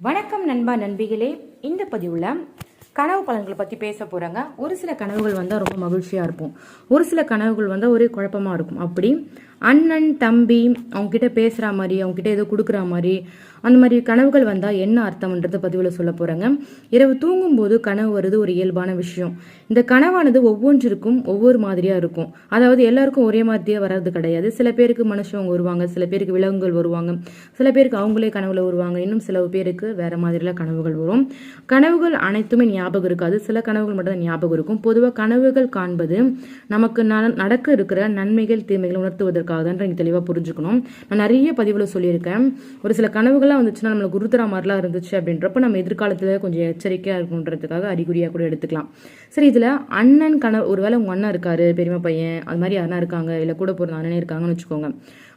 வணக்கம் நண்பா நண்பிகளே. இந்த பதிவில் கனவு பலன்களை பற்றி பேச போகிறாங்க ஒரு சில கனவுகள் வந்தால் ரொம்ப மகிழ்ச்சியாக இருக்கும் ஒரு சில கனவுகள் வந்தால் ஒரே குழப்பமாக இருக்கும். அப்படி அண்ணன் தம்பி அவங்ககிட்ட பேசுகிற மாதிரி அவங்ககிட்ட ஏதோ கொடுக்குற மாதிரி அந்த மாதிரி கனவுகள் வந்தால் என்ன அர்த்தம்ன்றத பதிவில் சொல்ல போகிறாங்க இரவு தூங்கும்போது கனவு வருது ஒரு இயல்பான விஷயம். இந்த கனவானது ஒவ்வொன்றிற்கும் ஒவ்வொரு மாதிரியாக இருக்கும். அதாவது எல்லாருக்கும் ஒரே மாதிரியே வர்றது கிடையாது. சில பேருக்கு மனுஷங்க வருவாங்க சில பேருக்கு விலங்குகள் வருவாங்க சில பேருக்கு அவங்களே கனவுல வருவாங்க. இன்னும் சில பேருக்கு வேற மாதிரிலாம் கனவுகள் வரும். கனவுகள் அனைத்துமே ஞாபகம் இருக்காது. சில கனவுகள் மட்டும் தான் ஞாபகம் இருக்கும். பொதுவாக கனவுகள் காண்பது நமக்கு நடக்க இருக்கிற நன்மைகள் தீமைகள் உணர்த்துவதற்காக தான் நீங்கள் தெளிவாக புரிஞ்சுக்கணும். நான் நிறைய பதிவில் சொல்லியிருக்கேன். ஒரு சில கனவுகள்லாம் வந்துச்சுன்னா நம்மளுக்கு குருத்தரா மாதிரிலாம் இருந்துச்சு அப்படின்றப்ப நம்ம எதிர்காலத்தில் கொஞ்சம் எச்சரிக்கையாக இருக்கணுன்றதுக்காக அறிகுறியாக கூட எடுத்துக்கலாம். சரி இதில் அண்ணன் கனவு ஒருவேளை உங்கள் அண்ணன் இருக்காரு பெரியம்மா பையன் அது மாதிரி யாருனா இருக்காங்க இல்லை கூட பிறந்த அண்ணனே இருக்காங்கன்னு வச்சுக்கோங்க.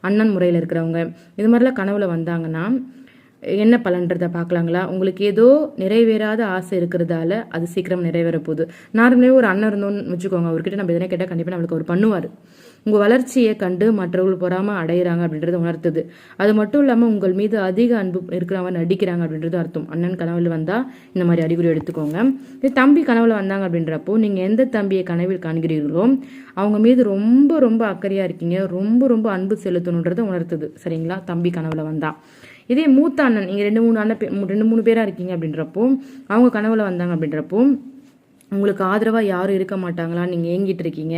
அண்ணன் முறையில் இருக்கிறவங்க இது மாதிரிலாம் கனவுல வந்தாங்கன்னா என்ன பலன்றதை பார்க்கலாங்களா? உங்களுக்கு ஏதோ நிறைவேறாத ஆசை இருக்கிறதால அது சீக்கிரம் நிறைவேற போகுது. நார்மலாக ஒரு அண்ணன் இருந்தோம்னு வச்சுக்கோங்க. அவர்கிட்ட நம்ம எதனா கேட்டால் கண்டிப்பாக நம்மளுக்கு அவர் பண்ணுவார். உங்கள் வளர்ச்சியை கண்டு மற்றவர்கள் பொறாமல் அடையிறாங்க அப்படின்றது உணர்த்துது. அது மட்டும் இல்லாமல் உங்கள் மீது அதிக அன்பு இருக்கிறவங்க நடிக்கிறாங்க அப்படின்றது அர்த்தம். அண்ணன் கனவில் வந்தால் இந்த மாதிரி அறிகுறி எடுத்துக்கோங்க. இது தம்பி கனவில் வந்தாங்க அப்படின்றப்போ நீங்கள் எந்த தம்பியை கனவில் காண்கிறீர்களோ அவங்க மீது ரொம்ப ரொம்ப அக்கறையாக இருக்கீங்க. ரொம்ப ரொம்ப அன்பு செலுத்தணுன்றதை உணர்த்துது. சரிங்களா? தம்பி கனவில் வந்தால் இதே மூத்த அண்ணன் நீங்கள் ரெண்டு மூணு அண்ணன் பே- ரெண்டு மூணு பேராக இருக்கீங்க அப்படின்றப்போ அவங்க கனவுல வந்தாங்க அப்படின்றப்போ உங்களுக்கு ஆதரவாக யாரும் இருக்க மாட்டாங்களா? நீங்கள் ஏங்கிட்டு இருக்கீங்க.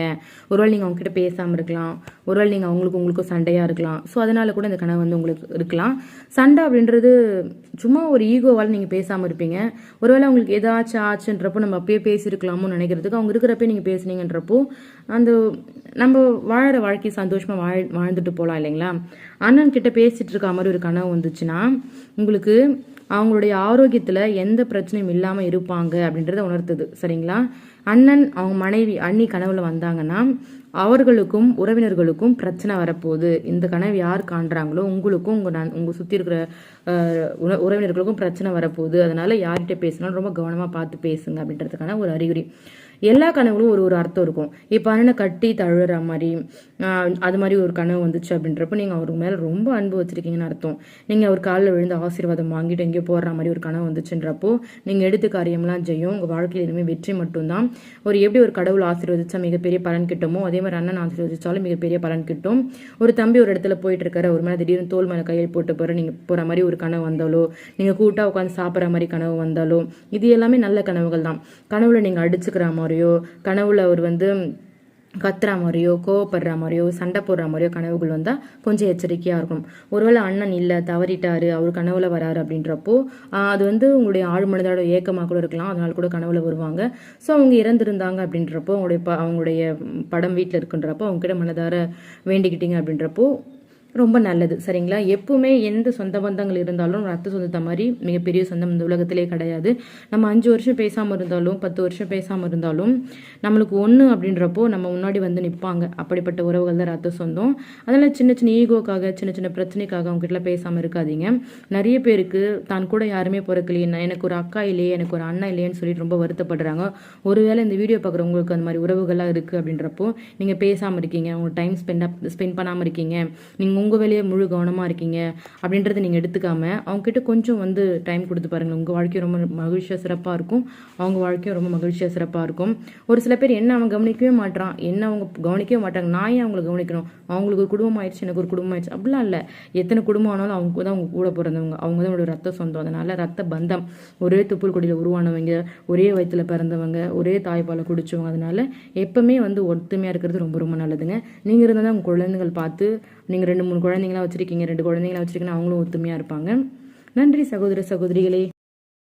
ஒருவேளை நீங்கள் அவங்ககிட்ட பேசாமல் இருக்கலாம். ஒருவேளை நீங்கள் அவங்களுக்கு உங்களுக்கும் சண்டையாக இருக்கலாம். ஸோ அதனால கூட இந்த கனவு வந்து உங்களுக்கு இருக்கலாம். சண்டை அப்படின்றது சும்மா ஒரு ஈகோவால் நீங்கள் பேசாமல் இருப்பீங்க. ஒருவேளை உங்களுக்கு ஏதாச்சும் ஆச்சுன்றப்போ நம்ம அப்பயே பேசியிருக்கலாமோ நினைக்கிறதுக்கு அவங்க இருக்கிறப்ப நீங்கள் பேசுனீங்கன்றப்போ அந்த நம்ம வாழற வாழ்க்கை சந்தோஷமாக வாழ் வாழ்ந்துட்டு போகலாம் இல்லைங்களா? அண்ணன் கிட்ட பேசிகிட்டு இருக்க மாதிரி ஒரு கனவு வந்துச்சுன்னா உங்களுக்கு அவங்களுடைய ஆரோக்கியத்தில் எந்த பிரச்சனையும் இல்லாமல் இருப்பாங்க அப்படின்றத உணர்த்துது. சரிங்களா? அண்ணன் அவங்க மனைவி அண்ணி கனவுல வந்தாங்கன்னா அவர்களுக்கும் உறவினர்களுக்கும் பிரச்சனை வரப்போகுது. இந்த கனவு யார் காண்றாங்களோ உங்களுக்கும் உங்கள் நன் உங்கள் சுற்றி இருக்கிற உற- உறவினர்களுக்கும் பிரச்சனை வரப்போகுது. அதனால யார்கிட்ட பேசினாலும் ரொம்ப கவனமாக பார்த்து பேசுங்க அப்படின்றதுக்கான ஒரு அறிகுறி. எல்லா கனவுகளும் ஒரு ஒரு அர்த்தம் இருக்கும். இப்போ அண்ணனை கட்டி தழுற மாதிரி அது மாதிரி ஒரு கனவு வந்துச்சு அப்படின்றப்ப நீங்கள் அவருக்கு மேலே ரொம்ப அன்பு வச்சுருக்கீங்கன்னு அர்த்தம். நீங்கள் அவர் காலில் விழுந்து ஆசீர்வாதம் வாங்கிட்டு எங்கேயோ போடுற மாதிரி ஒரு கனவு வந்துச்சுன்றப்போ நீங்கள் எடுத்து காரியம்லாம் ஜெயம் உங்கள் வாழ்க்கையில் இனிமேல் வெற்றி மட்டும்தான். ஒரு எப்படி ஒரு கடவுள் ஆசீர்வதிச்சா மிகப்பெரிய பலன் கிட்டமோ அதே மாதிரி அண்ணன் ஆசீர்வதிச்சாலும் மிகப்பெரிய பலன் கிட்டும். ஒரு தம்பி ஒரு இடத்துல போயிட்டு இருக்காரு ஒரு மேலே திடீர்னு தோல் மேலே கையில் போட்டு போகிற நீங்கள் போகிற மாதிரி ஒரு கனவு வந்தாலோ நீங்கள் கூட்டாக உட்காந்து சாப்பிட்ற மாதிரி கனவு வந்தாலோ இது எல்லாமே நல்ல கனவுகள் தான். கனவுல நீங்கள் அடிச்சுக்கிற மாதிரியோ கனவுல அவர் வந்து கத்துற மாதிரியோ கோவப்படுற மாதிரியோ சண்டை போடுற மாதிரியோ கனவுகள் வந்தால் கொஞ்சம் எச்சரிக்கையாக இருக்கும். ஒருவேளை அண்ணன் இல்லை தவறிட்டார் அவர் கனவுல வராரு அப்படின்றப்போ அது வந்து உங்களுடைய ஆழ் மனதோட ஏக்கமாக கூட இருக்கலாம். அதனால் கூட கனவுல வருவாங்க. ஸோ அவங்க இறந்துருந்தாங்க அப்படின்றப்போ அவங்களுடைய ப அவங்களுடைய படம் வீட்டில் இருக்குன்றப்போ அவங்க கிட்ட மனதார வேண்டிக்கிட்டீங்க அப்படின்றப்போ ரொம்ப நல்லது சரிங்களா? எப்பவுமே எந்த சொந்த பந்தங்கள் இருந்தாலும் ரத்த சொந்தத்தை மாதிரி மிகப்பெரிய சொந்தம் இந்த உலகத்திலே கிடையாது. நம்ம அஞ்சு வருஷம் பேசாமல் இருந்தாலும் பத்து வருஷம் பேசாமல் இருந்தாலும் நம்மளுக்கு ஒன்று அப்படின்றப்போ நம்ம முன்னாடி வந்து நிற்பாங்க அப்படிப்பட்ட உறவுகள் தான் ரத்த சொந்தம். அதனால் சின்ன சின்ன ஈகோக்காக சின்ன சின்ன பிரச்சனைக்காக அவங்ககிட்ட பேசாமல் இருக்காதீங்க. நிறைய பேருக்கு தான் கூட யாருமே பிறக்கலையே எனக்கு ஒரு அக்கா இல்லையே எனக்கு ஒரு அண்ணா இல்லையேன்னு சொல்லிட்டு ரொம்ப வருத்தப்படுறாங்க. ஒருவேளை இந்த வீடியோ பார்க்குறவங்களுக்கு அந்த மாதிரி உறவுகள்லாம் இருக்குது அப்படின்றப்போ நீங்கள் பேசாமல் இருக்கீங்க. அவங்க டைம் ஸ்பெண்ட் ஸ்பெண்ட் பண்ணாமல் இருக்கீங்க. நீங்கள் உங்கள் வேலையை முழு கவனமாக இருக்கீங்க அப்படின்றத நீங்கள் எடுத்துக்காம அவங்ககிட்ட கொஞ்சம் வந்து டைம் கொடுத்து பாருங்கள் உங்கள் வாழ்க்கையும் ரொம்ப மகிழ்ச்சியாக சிறப்பாக இருக்கும். அவங்க வாழ்க்கையும் ரொம்ப மகிழ்ச்சியாக சிறப்பாக இருக்கும். ஒரு சில பேர் என்ன அவன் கவனிக்கவே மாட்றான்? என்ன அவங்க கவனிக்கவே மாட்டாங்க? நான் ஏன் அவங்களை கவனிக்கணும்? அவங்களுக்கு ஒரு குடும்பம் ஆயிடுச்சு எனக்கு ஒரு குடும்பம் ஆயிடுச்சு. அப்படிலாம் இல்லை. எத்தனை குடும்பம் ஆனாலும் அவங்க தான் அவங்க கூட பிறந்தவங்க. அவங்க தான் அவங்களோட ரத்த சொந்தம். அதனால் ரத்த பந்தம். ஒரே துப்புல் கொடியில் உருவானவங்க ஒரே வயித்துல பிறந்தவங்க ஒரே தாய்ப்பாலை குடிச்சவங்க. அதனால எப்பவுமே வந்து ஒத்துமையாக இருக்கிறது ரொம்ப ரொம்ப நல்லதுங்க. நீங்கள் இருந்தால் தான் உங்கள் குழந்தைகள் பார்த்து நீங்கள் ரெண்டு மூணு குழந்தைங்களா வச்சுருக்கீங்க ரெண்டு குழந்தைங்களாம் வச்சுருக்கீங்கன்னா அவங்களும் ஒத்துமையாக இருப்பாங்க. நன்றி சகோதர சகோதரிகளே.